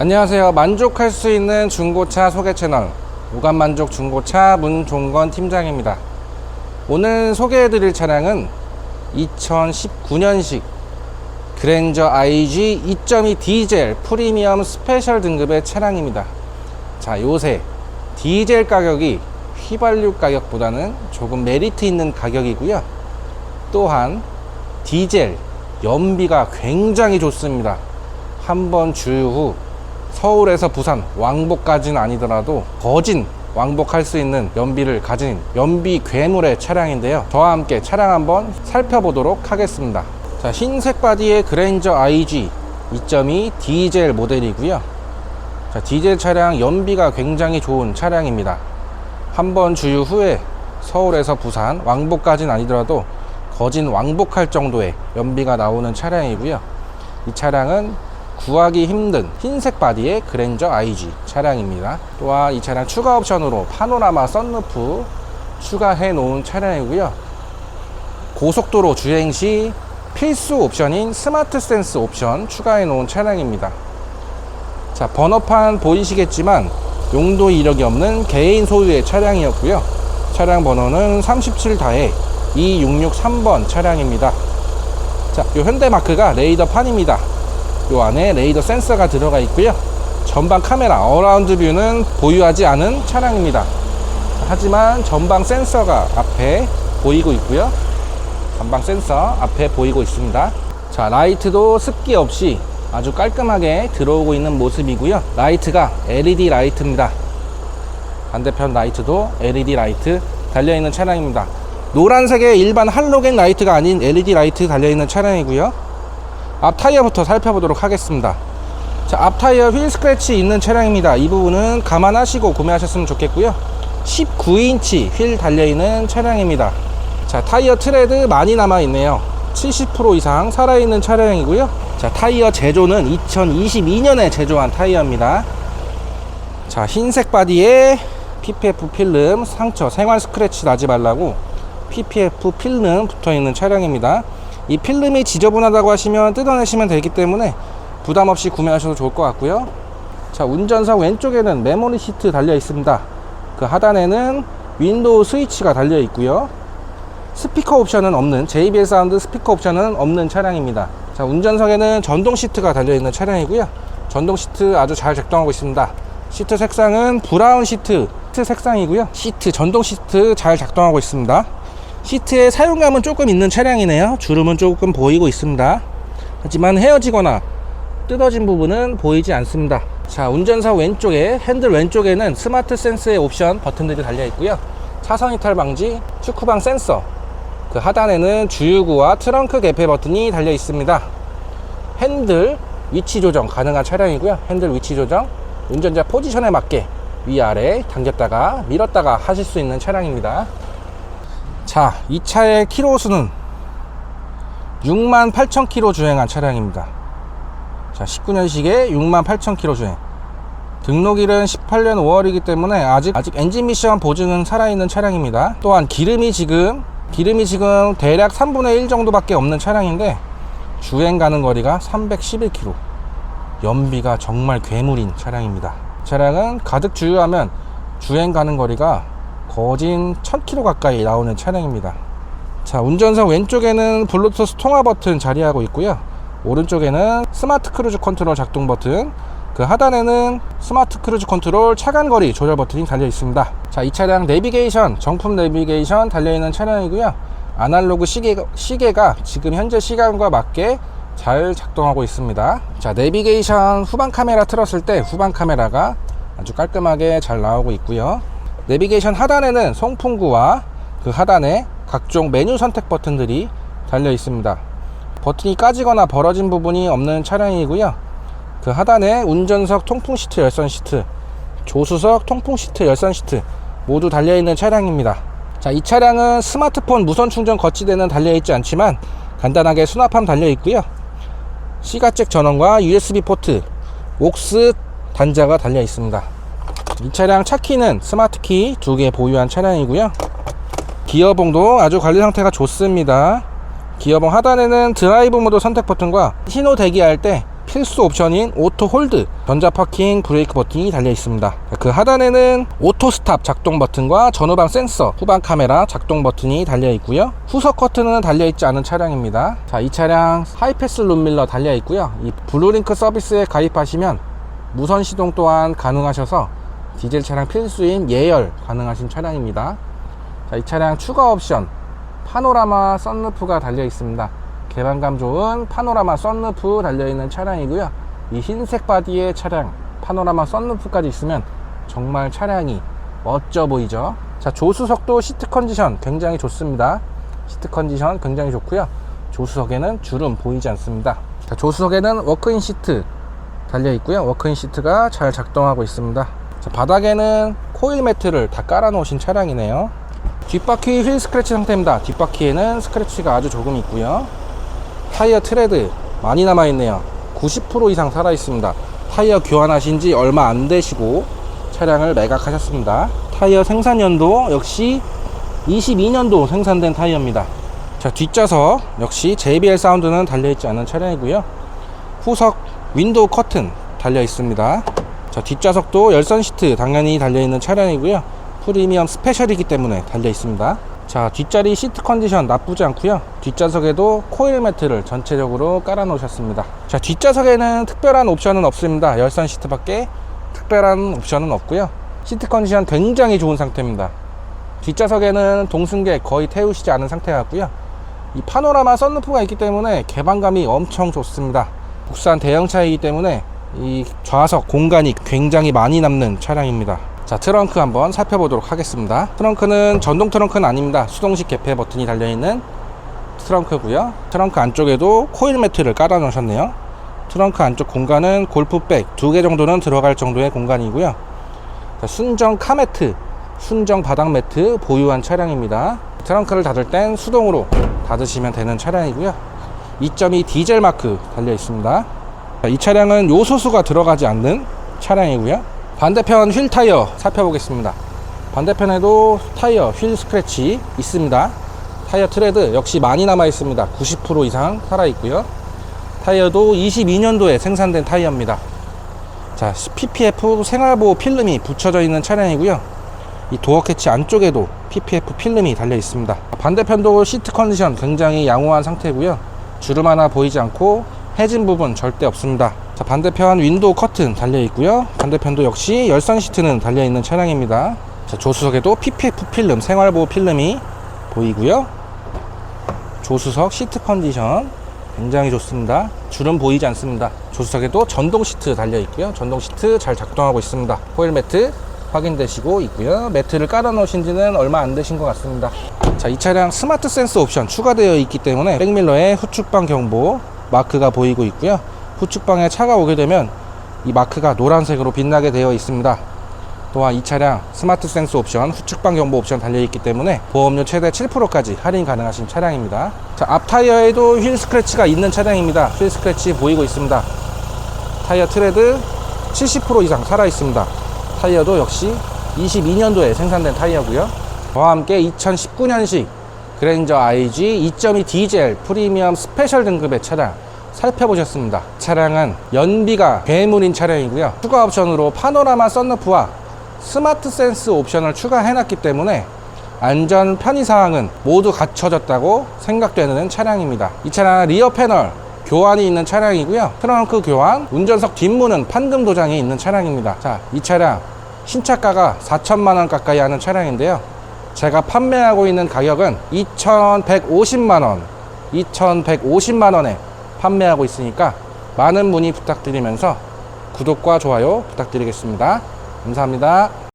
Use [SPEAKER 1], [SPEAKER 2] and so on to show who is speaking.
[SPEAKER 1] 안녕하세요. 만족할 수 있는 중고차 소개 채널 무감만족 중고차 문종건 팀장입니다. 오늘 소개해드릴 차량은 2019년식 그랜저 IG 2.2 디젤 프리미엄 스페셜 등급의 차량입니다. 자, 요새 디젤 가격이 휘발유 가격보다는 조금 메리트 있는 가격이고요. 또한 디젤 연비가 굉장히 좋습니다. 한번 주유 후 서울에서 부산 왕복까지는 아니더라도 거진 왕복할 수 있는 연비를 가진 연비 괴물의 차량인데요. 저와 함께 차량 한번 살펴보도록 하겠습니다. 자, 흰색 바디의 그랜저 IG 2.2 디젤 모델이고요. 자, 디젤 차량 연비가 굉장히 좋은 차량입니다. 한 번 주유 후에 서울에서 부산 왕복까지는 아니더라도 거진 왕복할 정도의 연비가 나오는 차량이고요. 이 차량은 구하기 힘든 흰색 바디의 그랜저 IG 차량입니다. 또한 이 차량 추가 옵션으로 파노라마 썬루프 추가해 놓은 차량이고요. 고속도로 주행 시 필수 옵션인 스마트 센스 옵션 추가해 놓은 차량입니다. 자, 번호판 보이시겠지만 용도 이력이 없는 개인 소유의 차량이었고요. 차량 번호는 37다에 2663번 차량입니다. 자, 요 현대마크가 레이더 판입니다. 요 안에 레이더 센서가 들어가 있고요. 전방 카메라 어라운드 뷰는 보유하지 않은 차량입니다. 하지만 전방 센서가 앞에 보이고 있고요. 전방 센서 앞에 보이고 있습니다. 자, 라이트도 습기 없이 아주 깔끔하게 들어오고 있는 모습이고요. 라이트가 LED 라이트입니다. 반대편 라이트도 LED 라이트 달려있는 차량입니다. 노란색의 일반 할로겐 라이트가 아닌 LED 라이트 달려있는 차량이고요. 앞 타이어부터 살펴보도록 하겠습니다. 자, 앞 타이어 휠 스크래치 있는 차량입니다. 이 부분은 감안하시고 구매하셨으면 좋겠고요. 19인치 휠 달려있는 차량입니다. 자, 타이어 트레드 많이 남아있네요. 70% 이상 살아있는 차량이고요. 자, 타이어 제조는 2022년에 제조한 타이어입니다. 자, 흰색 바디에 PPF 필름 상처 생활 스크래치 나지 말라고 PPF 필름 붙어 있는 차량입니다. 이 필름이 지저분하다고 하시면 뜯어내시면 되기 때문에 부담 없이 구매하셔도 좋을 것 같고요. 자, 운전석 왼쪽에는 메모리 시트 달려 있습니다. 그 하단에는 윈도우 스위치가 달려 있고요. 스피커 옵션은 없는 JBL 사운드 스피커 옵션은 없는 차량입니다. 자, 운전석에는 전동 시트가 달려 있는 차량이고요. 전동 시트 아주 잘 작동하고 있습니다. 시트 색상은 브라운 시트, 시트 색상이고요. 시트 전동 시트 잘 작동하고 있습니다. 시트의 사용감은 조금 있는 차량이네요. 주름은 조금 보이고 있습니다. 하지만 헤어지거나 뜯어진 부분은 보이지 않습니다. 자, 운전석 왼쪽에 핸들 왼쪽에는 스마트 센스의 옵션 버튼들이 달려 있고요. 차선 이탈 방지, 축구방 센서, 그 하단에는 주유구와 트렁크 개폐 버튼이 달려 있습니다. 핸들 위치 조정 가능한 차량이고요. 핸들 위치 조정, 운전자 포지션에 맞게 위아래 당겼다가 밀었다가 하실 수 있는 차량입니다. 자, 이 차의 키로 수는 68,000km 주행한 차량입니다. 자, 19년식에 68,000km 주행. 등록일은 18년 5월이기 때문에 아직 아직 엔진 미션 보증은 살아있는 차량입니다. 또한 기름이 지금 기름이 지금 대략 3분의 1 정도밖에 없는 차량인데 주행 가는 거리가 311km. 연비가 정말 괴물인 차량입니다. 차량은 가득 주유하면 주행 가는 거리가 거진 1000km 가까이 나오는 차량입니다. 자, 운전석 왼쪽에는 블루투스 통화 버튼 자리하고 있고요. 오른쪽에는 스마트 크루즈 컨트롤 작동 버튼, 그 하단에는 스마트 크루즈 컨트롤 차간 거리 조절 버튼이 달려 있습니다. 자, 이 차량 내비게이션, 정품 내비게이션 달려 있는 차량이고요. 아날로그 시계, 시계가 지금 현재 시간과 맞게 잘 작동하고 있습니다. 자, 내비게이션 후방 카메라 틀었을 때 후방 카메라가 아주 깔끔하게 잘 나오고 있고요. 내비게이션 하단에는 송풍구와 그 하단에 각종 메뉴 선택 버튼들이 달려 있습니다. 버튼이 까지거나 벌어진 부분이 없는 차량이고요. 그 하단에 운전석 통풍 시트 열선 시트, 조수석 통풍 시트 열선 시트 모두 달려 있는 차량입니다. 자, 이 차량은 스마트폰 무선 충전 거치대는 달려 있지 않지만 간단하게 수납함 달려 있고요. 시가잭 전원과 USB 포트, 옥스 단자가 달려 있습니다. 이 차량 차키는 스마트키 두 개 보유한 차량이고요. 기어봉도 아주 관리 상태가 좋습니다. 기어봉 하단에는 드라이브 모드 선택 버튼과 신호 대기할 때 필수 옵션인 오토 홀드, 전자 파킹 브레이크 버튼이 달려 있습니다. 그 하단에는 오토 스탑 작동 버튼과 전후방 센서, 후방 카메라 작동 버튼이 달려 있고요. 후석 커튼은 달려 있지 않은 차량입니다. 자, 이 차량 하이패스 룸밀러 달려 있고요. 이 블루링크 서비스에 가입하시면 무선 시동 또한 가능하셔서 디젤 차량 필수인 예열 가능하신 차량입니다. 자, 이 차량 추가 옵션 파노라마 썬루프가 달려 있습니다. 개방감 좋은 파노라마 썬루프 달려 있는 차량이고요. 이 흰색 바디의 차량 파노라마 썬루프까지 있으면 정말 차량이 멋져 보이죠. 자, 조수석도 시트 컨디션 굉장히 좋습니다. 시트 컨디션 굉장히 좋고요. 조수석에는 주름 보이지 않습니다. 자, 조수석에는 워크인 시트 달려 있고요. 워크인 시트가 잘 작동하고 있습니다. 자, 바닥에는 코일 매트를 다 깔아 놓으신 차량이네요. 뒷바퀴 휠 스크래치 상태입니다. 뒷바퀴에는 스크래치가 아주 조금 있고요. 타이어 트레드 많이 남아 있네요. 90% 이상 살아 있습니다. 타이어 교환하신 지 얼마 안 되시고 차량을 매각하셨습니다. 타이어 생산 연도 역시 22년도 생산된 타이어입니다. 자, 뒷좌석 역시 JBL 사운드는 달려 있지 않은 차량이고요. 후석 윈도우 커튼 달려 있습니다. 자, 뒷좌석도 열선 시트 당연히 달려 있는 차량이고요. 프리미엄 스페셜이기 때문에 달려 있습니다. 자, 뒷자리 시트 컨디션 나쁘지 않고요. 뒷좌석에도 코일 매트를 전체적으로 깔아 놓으셨습니다. 자, 뒷좌석에는 특별한 옵션은 없습니다. 열선 시트밖에 특별한 옵션은 없고요. 시트 컨디션 굉장히 좋은 상태입니다. 뒷좌석에는 동승객 거의 태우시지 않은 상태 같고요. 이 파노라마 썬루프가 있기 때문에 개방감이 엄청 좋습니다. 국산 대형차이기 때문에 이 좌석 공간이 굉장히 많이 남는 차량입니다. 자, 트렁크 한번 살펴보도록 하겠습니다. 트렁크는 전동 트렁크는 아닙니다. 수동식 개폐 버튼이 달려있는 트렁크고요. 트렁크 안쪽에도 코일 매트를 깔아 놓으셨네요. 트렁크 안쪽 공간은 골프백 두 개 정도는 들어갈 정도의 공간이고요. 자, 순정 카매트, 순정 바닥 매트 보유한 차량입니다. 트렁크를 닫을 땐 수동으로 닫으시면 되는 차량이고요. 2.2 디젤 마크 달려 있습니다. 자, 이 차량은 요소수가 들어가지 않는 차량이고요. 반대편 휠 타이어 살펴보겠습니다. 반대편에도 타이어 휠 스크래치 있습니다. 타이어 트레드 역시 많이 남아 있습니다. 90% 이상 살아 있고요. 타이어도 22년도에 생산된 타이어입니다. 자, PPF 생활보호 필름이 붙여져 있는 차량이고요. 이 도어 캐치 안쪽에도 PPF 필름이 달려 있습니다. 반대편도 시트 컨디션 굉장히 양호한 상태고요. 주름 하나 보이지 않고 해진 부분 절대 없습니다. 자, 반대편 윈도우 커튼 달려 있고요. 반대편도 역시 열선 시트는 달려 있는 차량입니다. 자, 조수석에도 PPF 필름, 생활보호 필름이 보이고요. 조수석 시트 컨디션 굉장히 좋습니다. 주름 보이지 않습니다. 조수석에도 전동 시트 달려 있고요. 전동 시트 잘 작동하고 있습니다. 호일 매트 확인되시고 있고요. 매트를 깔아 놓으신 지는 얼마 안 되신 것 같습니다. 자, 이 차량 스마트 센스 옵션 추가되어 있기 때문에 백밀러의 후측방 경보 마크가 보이고 있고요. 후측방에 차가 오게 되면 이 마크가 노란색으로 빛나게 되어 있습니다. 또한 이 차량 스마트 센스 옵션, 후측방 경보 옵션 달려 있기 때문에 보험료 최대 7%까지 할인 가능하신 차량입니다. 자, 앞 타이어에도 휠 스크래치가 있는 차량입니다. 휠 스크래치 보이고 있습니다. 타이어 트레드 70% 이상 살아 있습니다. 타이어도 역시 22년도에 생산된 타이어고요. 저와 함께 2019년식 그랜저 IG 2.2 디젤 프리미엄 스페셜 등급의 차량 살펴보셨습니다. 차량은 연비가 괴물인 차량이고요. 추가 옵션으로 파노라마 썬루프와 스마트 센스 옵션을 추가해놨기 때문에 안전 편의 사항은 모두 갖춰졌다고 생각되는 차량입니다. 이 차량 리어 패널 교환이 있는 차량이고요. 트렁크 교환, 운전석 뒷문은 판금 도장이 있는 차량입니다. 자, 이 차량 신차가가 4천만 원 가까이 하는 차량인데요. 제가 판매하고 있는 가격은 2,150만 원, 2,150만 원에 판매하고 있으니까 많은 문의 부탁드리면서 구독과 좋아요 부탁드리겠습니다. 감사합니다.